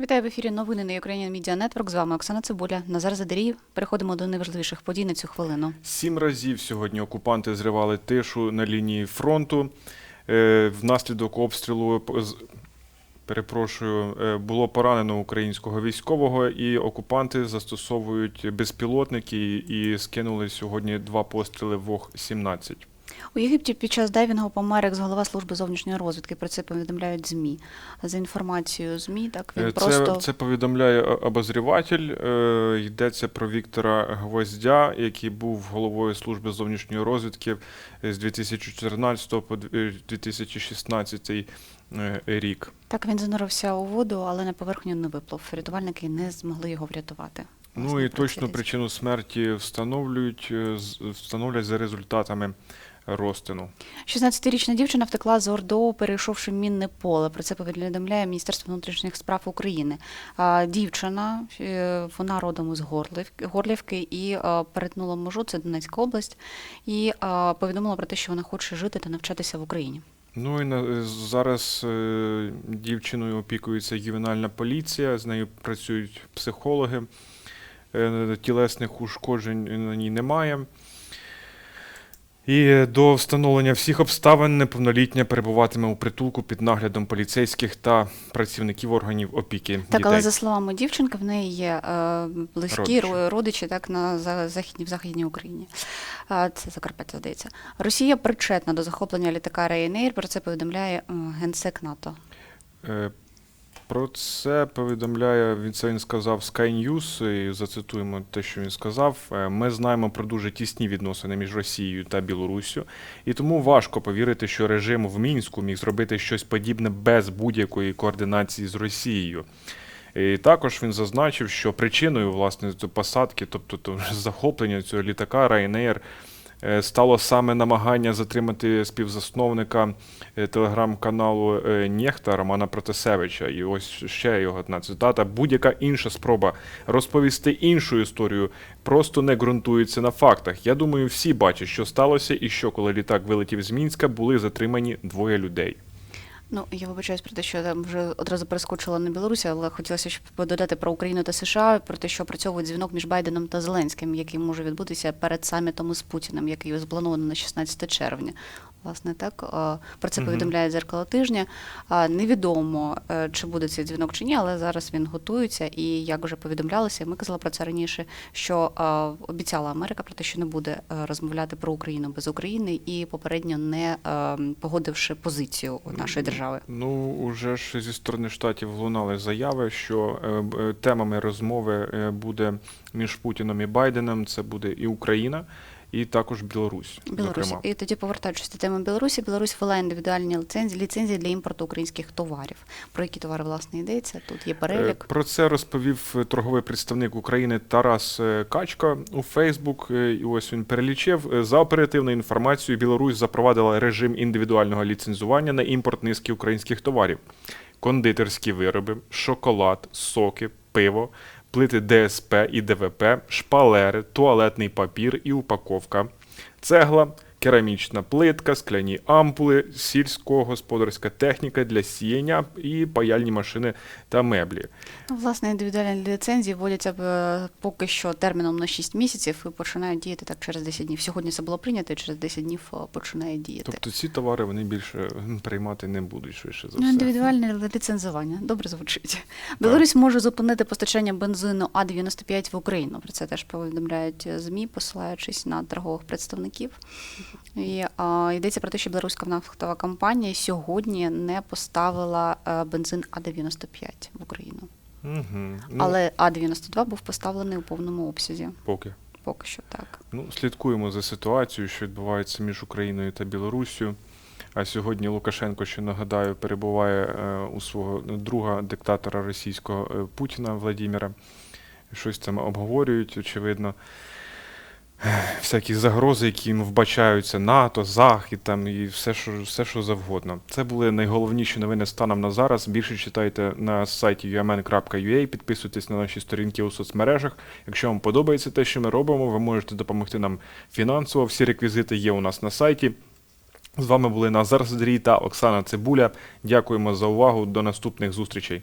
Вітаю в ефірі новини на Ukrainian Media Network. З вами Оксана Цибуля. Назар Задарій. Переходимо до найважливіших подій на цю хвилину. Сім разів сьогодні окупанти зривали тишу на лінії фронту. Е, Внаслідок обстрілу п- перепрошую, е, було поранено українського військового, і окупанти застосовують безпілотники і скинули сьогодні два постріли ВОГ-17. У Єгипті під час дайвінгу помер екс-голова служби зовнішньої розвідки. Про це повідомляють ЗМІ. За інформацією ЗМІ, так він Е, просто Це, це повідомляє обозріватель. Е, Йдеться про Віктора Гвоздя, який був головою служби зовнішньої розвідки з 2014 по дві- е, 2016 е, рік. так він занурився у воду, але на поверхню не виплив. Рятувальники не змогли його врятувати. Ну і точну причину смерті встановлюють, встановлять за результатами розтину. 16-річна дівчина втекла з ОРДО, перейшовши мінне поле. Про це повідомляє Міністерство внутрішніх справ України. Дівчина, е, вона родом із Горлівки, і е, перетнула межу, це Донецька область, і е, повідомила про те, що вона хоче жити та навчатися в Україні. Ну і на, зараз дівчиною опікується ювенальна поліція, з нею працюють психологи. Тілесних ушкоджень на ній немає. І до встановлення всіх обставин неповнолітня перебуватиме у притулку під наглядом поліцейських та працівників органів опіки Так, дітей. але за словами дівчинки, в неї є е, близькі Родичі. родичі, так на за- західній в західній Україні. Е, це Закарпаття, здається. Росія причетна до захоплення літака Ryanair, Про це повідомляє е, генсек НАТО. Про це повідомляє він це він сказав Sky News, і зацитуємо те, що він сказав. Е, Ми знаємо про дуже тісні відносини між Росією та Білоруссю, і тому важко повірити, що режим в мінську міг зробити щось подібне без будь-якої координації з Росією. І також він зазначив, що причиною власне посадки, тобто то, захоплення цього літака Ryanair, стало саме намагання затримати співзасновника е, телеграм-каналу е, Нєхта Романа Протасевича. І ось ще його одна цитата. Будь-яка інша спроба розповісти іншу історію просто не ґрунтується на фактах. Я думаю, всі бачать, що сталося, і що коли літак вилетів з Мінська, були затримані двоє людей. Ну, я вибачаюсь про те, що там вже одразу перескочила на Білорусі, але хотілося ще додати про Україну та США, про те, що працьовують дзвінок між Байденом та Зеленським, який може відбутися перед самітом із Путіним, який запланований на 16 червня. Власне, так е, про це повідомляє дзеркало тижня. Невідомо, е, чи буде цей дзвінок чи ні, але зараз він готується. І як вже повідомлялося, ми казали про це раніше, що е, обіцяла Америка про те, що не буде розмовляти про Україну без України, і попередньо не погодивши позицію нашої держави. Ну, уже ж зі сторони штатів лунали заяви, що темами розмови буде між Путіном і Байденом. Це буде і Україна, і також Білорусь. Білорусі. Зокрема. І тоді, повертаючись до теми Білорусі, Білорусь ввела індивідуальні ліцензії, ліцензії для імпорту українських товарів. Про які товари власне йдеться? Тут є Е, перелік. Про це розповів е, торговий представник України Тарас е, Качка у Фейсбук. Е, І ось він перелічив. Е, За оперативною інформацією, Білорусь запровадила режим індивідуального ліцензування на імпорт низки українських товарів: кондитерські вироби, шоколад, соки, пиво, плити ДСП і ДВП, шпалери, туалетний папір і упаковка, цегла. Керамічна плитка, скляні ампули, сільськогосподарська техніка для сіяння і паяльні машини та меблі. Ну, власне, індивідуальні ліцензії вводяться е, поки що терміном на 6 місяців і починають діяти так через 10 днів. Сьогодні це було прийнято, і через 10 днів е, починає діяти. Тобто ці товари вони більше приймати не будуть швидше за Ну, індивідуальне ліцензування. Добре звучить. Білорусь може зупинити постачання бензину А-95 в Україну. Про це теж повідомляють е, ЗМІ, посилаючись на торгових представників. І а, йдеться про те, що білоруська нафтова компанія сьогодні не поставила е, бензин А-95 в Україну. Угу. Ну, Але А-92 був поставлений у повному обсязі. поки. Поки що так. Ну, слідкуємо за ситуацією, що відбувається між Україною та Білоруссю. А сьогодні Лукашенко, що нагадаю, перебуває е, у свого друга диктатора російського е, Путіна Владіміра. Щось там обговорюють, очевидно. Всякі загрози, які їм вбачаються, НАТО, Захід там і все, що, все, що завгодно. Це були найголовніші новини станом на зараз. Більше читайте на сайті umn.ua, підписуйтесь на наші сторінки у соцмережах. Якщо вам подобається те, що ми робимо, ви можете допомогти нам фінансово. Всі реквізити є у нас на сайті. З вами були Назар Задрій та Оксана Цибуля. Дякуємо за увагу. До наступних зустрічей.